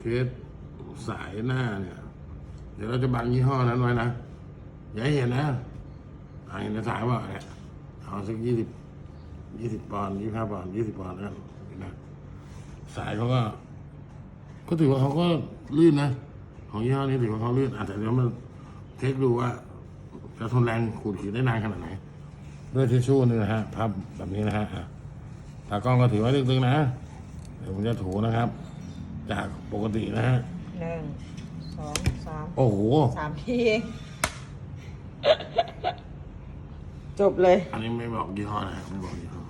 เทสสายหน้าเนี่ย เดี๋ยวเราจะบังยี่ห้อนั้นไว้นะ อย่าให้เห็นนะเอาเห็นในสายว่าเนี่ยเอาสักยี่สิบยี่สิบปอนด์ยี่ห้าปอนด์ยี่สิบปอนด์แล้วนนะสายเขาก็ก็ถือว่าเขาก็ลื่นนะ ของยี่ห้อนี้ถือว่าเขาลื่นอาจจะเดี๋ยวมาเทสดูว่าจะทนแรงขูดขีดได้นานขนาดไหนด้วยทิชชู่นี่นะฮะพับแบบนี้นะฮะอะตากล้องก็ถือไว้ตึงๆนะ เดี๋ยวผมจะถูนะครับ จากปกตินะฮะหนึ่งสองสามโอ้โห สามทีเองจบเลย อันนี้ไม่บอกยี่ห้อนะฮะไม่บอกยี่ห้อ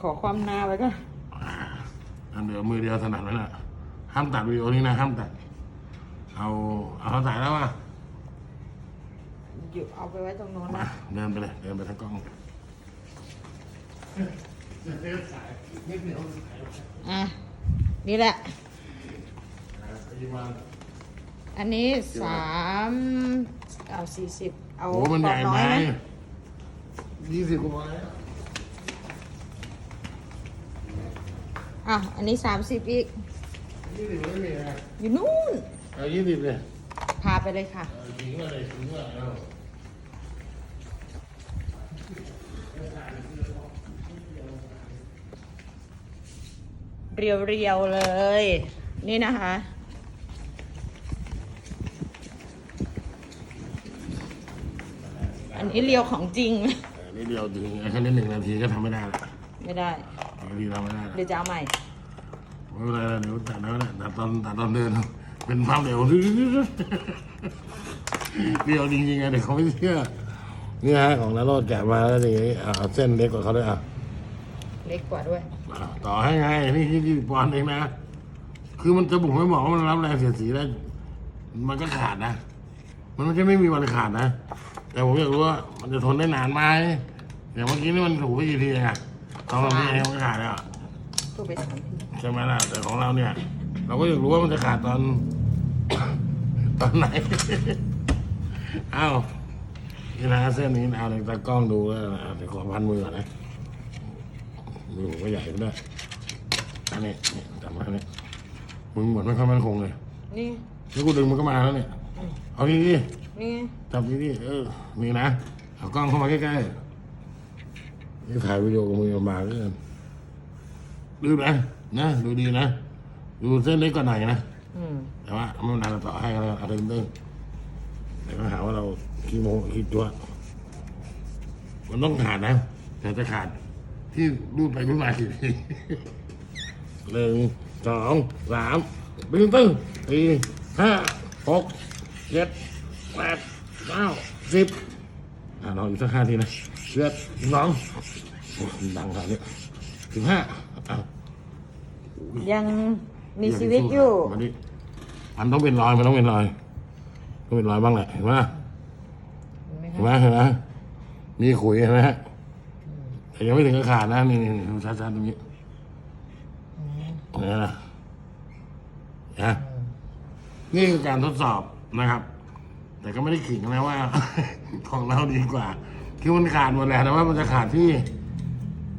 ขอความหน้าไว้ก็อ่าอันเดียวมือเดียวถนัดไว้นะห้ามตัดวิดีโอนี้นะ ห้ามตัด เอาเอาเขาถ่ายแล้วว่ะอยู่เอาไปไว้ตรงโน้นมานะเดินไปเลย เดินไปทางกล้องอะ นี่แหละ อันนี้สามเอาสี่สิบเอาโอ้มันใหญ่น้ไหอมยไหมยี่สิบกว่าไม้อะ อันนี้สามสิบอีกยี่สิบไม่มีนะอยู่นู่น เอายี่สิบเลยพาไปเลยค่ะเอาทิ้งมาเลยทิ้งมาเอาเรียวๆเลย นี่นะคะ นนี้เรียวของจริง อันนี้เดียวถึงแค่นี้หนึ่งนาทีก็ทำไม่ได้ละไม่ได้บางทีทำไม่ได้ละเดี๋ยวจะเอาใหม่ ไม่เป็นไรละเดี๋ยวตัดแล้วนะตัดตอนตัดตอนเดิน เป็นภาพเร็วเดียวจริงๆไงเดี๋ยวเขาไม่เชื่อนี่ฮะของนรโรดแกะมาแล้วอย่างงี้อะเอาเส้นเล็กกว่าเขาด้วยอะเล็กกว่าด้วย อะต่อให้ไงนี่ยี่สิบปอนด์เองนะ คือมันจะบุกไม่บอกว่ามันรับแรงเสียดสีได้ มันก็ขาดนะ มันไม่ใช่ไม่มีวันขาดนะ แต่ผมอยากรู้ว่ามันจะทนได้นานไหมอย่างเมื่อกี้นี่มันถูไปกี่ทีเองอะสองสามทีเองมันก็ขาดแล้วอะตัวไปสามทีใช่ไหมล่ะแต่ของเราเนี่ย เราก็อยากรู้ว่ามันจะขาดตอน ตอนไหน เอ้านี่นะเส้นนี้เอาในตากล้องดูแล้วนะเดี๋ยวขอพันมือก่อนนะมือผมก็ใหญ่ด้วยอันนี้นี่จับมาอันนี้มึงเหมือนไม่ค่อยมั่นคงเลยนี่แล้วกูดึงมันก็มาแล้วเนี่ย เอาดี ดินี่จับดีดิเออนี่นะเอากล้องเข้ามาใกล้ๆนี่ถ่ายวิดีโอกับมือมาเกินดูนะนะดูดีนะดูเส้นเล็กกว่าหน่อยนะอืมแต่ว่าไม่เป็นไรเราต่อให้กันแล้วกันเอาตึงตึงเดี๋ยวก็หาว่าเราขี้โมขี้ตัว มันต้องขาดนะแต่จะขาด ที่รูดไปรูดมาสิหนึ่งสองสามตึงตึงสี่ห้าหกเจ็ด แปดเก้าสิบอ่าลองอีกสักห้าทีนะเจ็ดสองโอ้ยดังขนาดนี้สิบห้าอ้าวยังมีชีวิตอยู่ มาดิมันต้องเป็นรอยมันต้องเป็นรอยต้องเป็นรอยบ้างแหละเห็นไหมเห็นไหมเห็นคะไหมเห็นไหมมีขุยเห็นไหมฮะแต่ยังไม่ถึงกับขาดนะนี่นี่นี่ดูชัดๆตรงนี้นี่นะนะนี่คือการทดสอบนะครับ แต่ก็ไม่ได้ขิงนะว่า ของเราดีกว่า คือมันขาดหมดแหละแต่ว่ามันจะขาดที่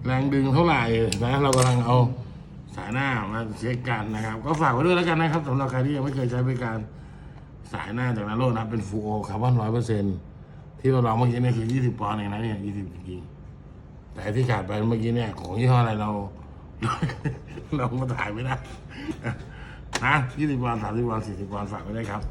แรงดึงเท่าไหร่นะเรากำลังเอาสายหน้ามาเช็คกันนะครับ ก็ฝากไว้ด้วยแล้วกันนะครับสำหรับใครที่ยังไม่เคยใช้บริการสายหน้าจากนาโรนะเป็นฟูโอคาร์บอนร้อยเปอร์เซ็นที่เราลองเมื่อกี้เนี่ยคือยี่สิบปอนด์เองนะเนี่ยยี่สิบจริงๆแต่ที่ขาดไปเมื่อกี้เนี่ยของยี่ห้ออะไรเรา เรามาถ่ายไม่ได้นะยี่สิบปอนด์สามสิบปอนด์สี่สิบปอนด์ฝากไว้ได้วยครับ